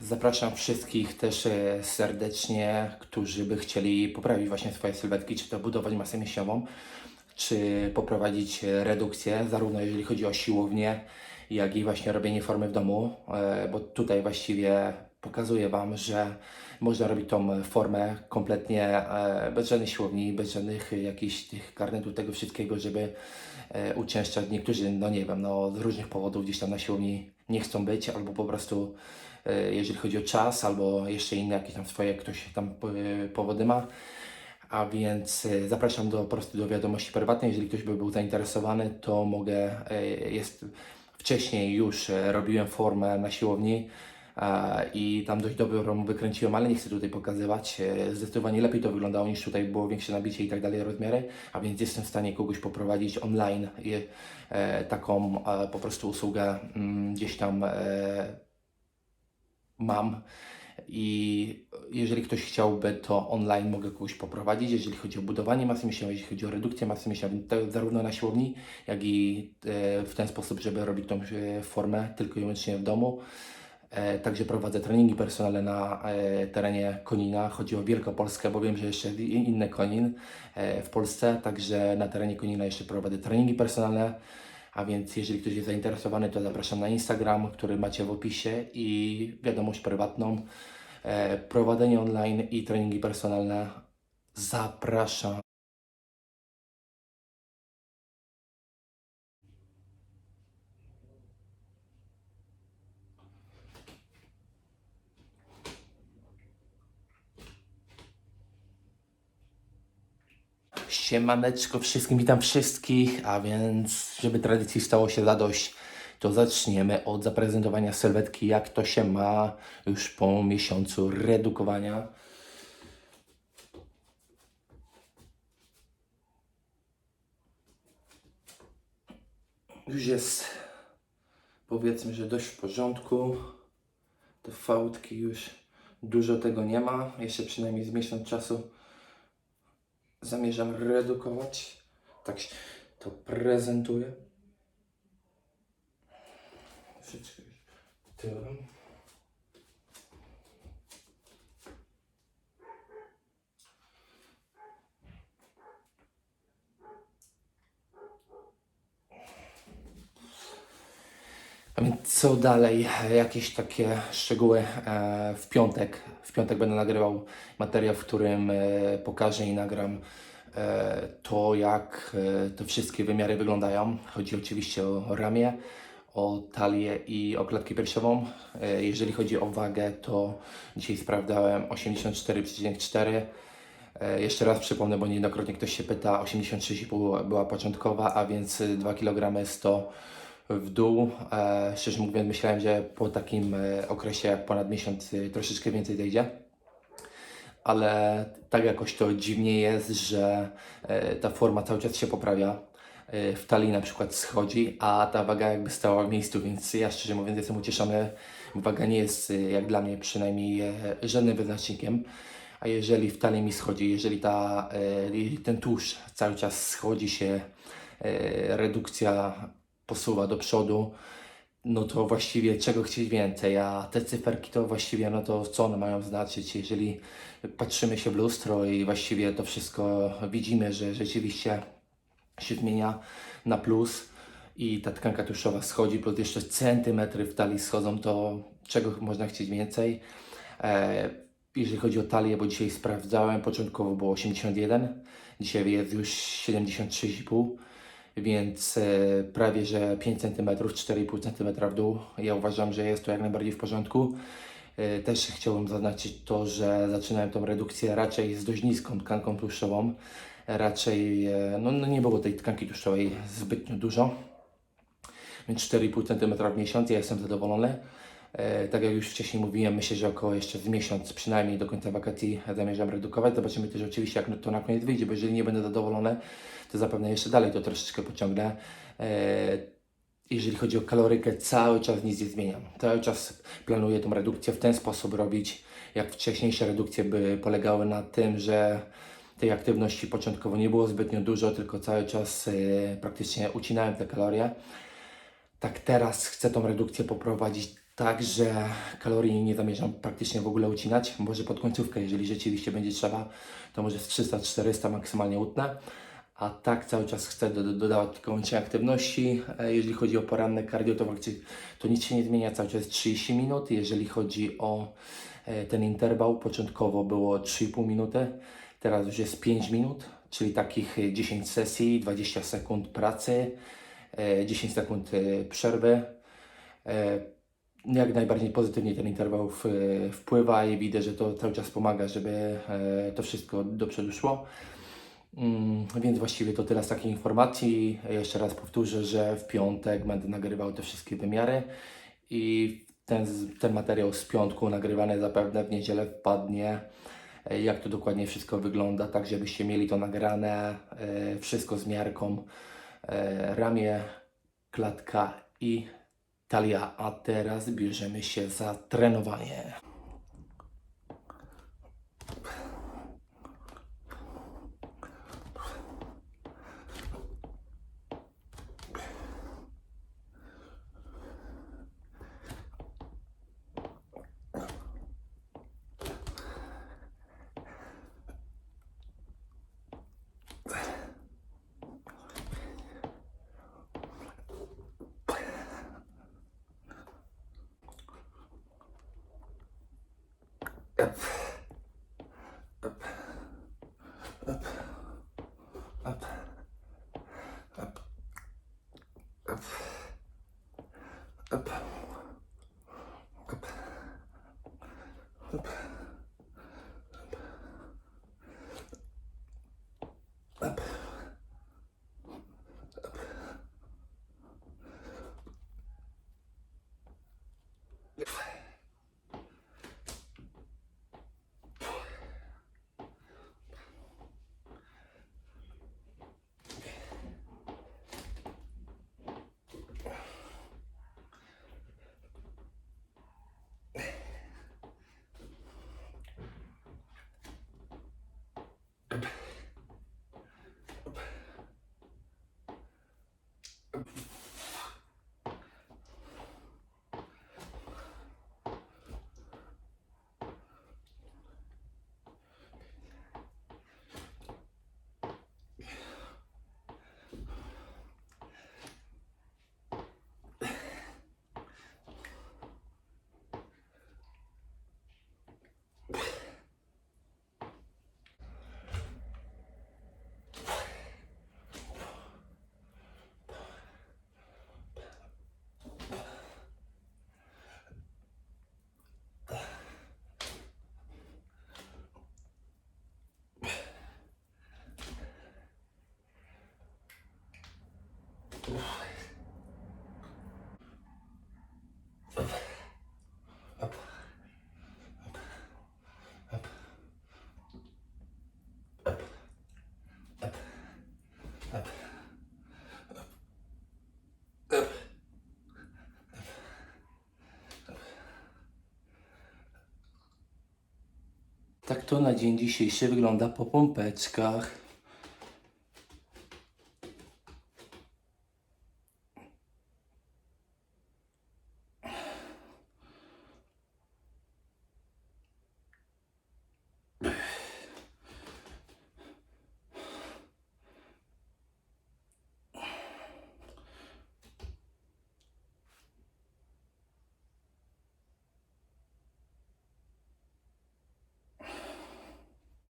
Zapraszam wszystkich też e, serdecznie, którzy by chcieli poprawić właśnie swoje sylwetki, czy to budować masę mięśniową, czy poprowadzić e, redukcję, zarówno jeżeli chodzi o siłownię, jak i właśnie robienie formy w domu, e, bo tutaj właściwie pokazuję Wam, że można robić tą formę kompletnie bez żadnej siłowni, bez żadnych jakichś tych karnetów, tego wszystkiego, żeby uciężczać. Niektórzy, no nie wiem, no z różnych powodów gdzieś tam na siłowni nie chcą być, albo po prostu jeżeli chodzi o czas, albo jeszcze inne jakieś tam swoje, ktoś tam e, powody ma. A więc e, zapraszam do, po prostu do wiadomości prywatnej. Jeżeli ktoś by był zainteresowany, to mogę, e, jest, wcześniej już e, robiłem formę na siłowni e, i tam dość dobrą wykręciłem, ale nie chcę tutaj pokazywać. E, Zdecydowanie lepiej to wyglądało niż tutaj było większe nabicie i tak dalej rozmiary, a więc jestem w stanie kogoś poprowadzić online e, taką e, po prostu usługę mm, gdzieś tam e, mam. I jeżeli ktoś chciałby, to online mogę kogoś poprowadzić, jeżeli chodzi o budowanie masy mięśniowej, jeżeli chodzi o redukcję masy mięśniowej, zarówno na siłowni, jak i e, w ten sposób, żeby robić tą e, formę tylko i wyłącznie w domu. E, Także prowadzę treningi personalne na terenie Konina. Chodzi o Wielkopolskę, bo wiem, że jeszcze i- inny Konin w Polsce. Także na terenie Konina jeszcze prowadzę treningi personalne. A więc jeżeli ktoś jest zainteresowany, to zapraszam na Instagram, który macie w opisie i wiadomość prywatną. E, Prowadzenie online i treningi personalne. Zapraszam. Siemaneczko wszystkim, witam wszystkich, a więc żeby tradycji stało się zadość, to zaczniemy od zaprezentowania sylwetki, jak to się ma już po miesiącu redukowania. Już jest powiedzmy, że dość w porządku. Te fałdki już dużo tego nie ma, jeszcze przynajmniej z miesiąc czasu zamierzam redukować. Tak się to już tyłem. Co dalej? Jakieś takie szczegóły e, w piątek. W piątek będę nagrywał materiał, w którym e, pokażę i nagram e, to, jak te wszystkie wymiary wyglądają. Chodzi oczywiście o ramię, o talię i o klatkę piersiową. Jeżeli chodzi o wagę, to dzisiaj sprawdzałem 84,4. E, Jeszcze raz przypomnę, bo niejednokrotnie ktoś się pyta, 86,5 była początkowa, a więc 2 kg 100 w dół. E, szczerze mówiąc, myślałem, że po takim e, okresie ponad miesiąc e, troszeczkę więcej dojdzie. Ale tak jakoś to dziwnie jest, że e, ta forma cały czas się poprawia. E, w talii na przykład schodzi, a ta waga jakby stała w miejscu, więc ja szczerze mówiąc jestem ucieszony. Waga nie jest, e, jak dla mnie przynajmniej, e, żadnym wyznacznikiem. A jeżeli w talii mi schodzi, jeżeli ta, e, ten tłuszcz cały czas schodzi się, e, redukcja posuwa do przodu, no to właściwie czego chcieć więcej, a te cyferki to właściwie, no to co one mają znaczyć, jeżeli patrzymy się w lustro i właściwie to wszystko widzimy, że rzeczywiście się zmienia na plus i ta tkanka tłuszczowa schodzi, plus jeszcze centymetry w talii schodzą, to czego można chcieć więcej. E, jeżeli chodzi o talię, bo dzisiaj sprawdzałem, początkowo było 81, dzisiaj jest już 73,5 więc e, prawie że 5 cm, 4,5 cm w dół. Ja uważam, że jest to jak najbardziej w porządku. E, Też chciałbym zaznaczyć to, że zaczynałem tą redukcję raczej z dość niską tkanką tłuszczową. Raczej e, no, no nie było tej tkanki tłuszczowej zbytnio dużo, więc 4,5 cm w miesiąc. Ja jestem zadowolony. E, Tak jak już wcześniej mówiłem, myślę, że około jeszcze z miesiąc, przynajmniej do końca wakacji zamierzam redukować. Zobaczymy też oczywiście, jak to na koniec wyjdzie, bo jeżeli nie będę zadowolony, to zapewne jeszcze dalej to troszeczkę pociągnę. E, Jeżeli chodzi o kalorykę, cały czas nic nie zmieniam. Cały czas planuję tą redukcję w ten sposób robić, jak wcześniejsze redukcje by polegały na tym, że tej aktywności początkowo nie było zbytnio dużo, tylko cały czas e, praktycznie ucinałem te kalorie. Tak teraz chcę tą redukcję poprowadzić Także kalorii nie zamierzam praktycznie w ogóle ucinać. Może pod końcówkę, jeżeli rzeczywiście będzie trzeba, to może z 300-400 maksymalnie utnę. A tak cały czas chcę do, do, dodawać tylko aktywności. E, Jeżeli chodzi o poranne cardio, to, to nic się nie zmienia, cały czas jest 30 minut. Jeżeli chodzi o e, ten interwał, początkowo było 3,5 minuty, teraz już jest 5 minut, czyli takich e, 10 sesji, 20 sekund pracy, e, 10 sekund e, przerwy. Jak najbardziej pozytywnie ten interwał w, wpływa i widzę, że to cały czas pomaga, żeby e, to wszystko do przodu szło. Mm, Więc właściwie to tyle z takiej informacji. Jeszcze raz powtórzę, że w piątek będę nagrywał te wszystkie wymiary i ten, ten materiał z piątku nagrywany zapewne w niedzielę wpadnie. e, Jak to dokładnie wszystko wygląda, tak żebyście mieli to nagrane, e, wszystko z miarką, ramię, klatka i talia. A teraz bierzemy się za trenowanie. Yeah. Tak to na dzień dzisiejszy wygląda po pompeczkach.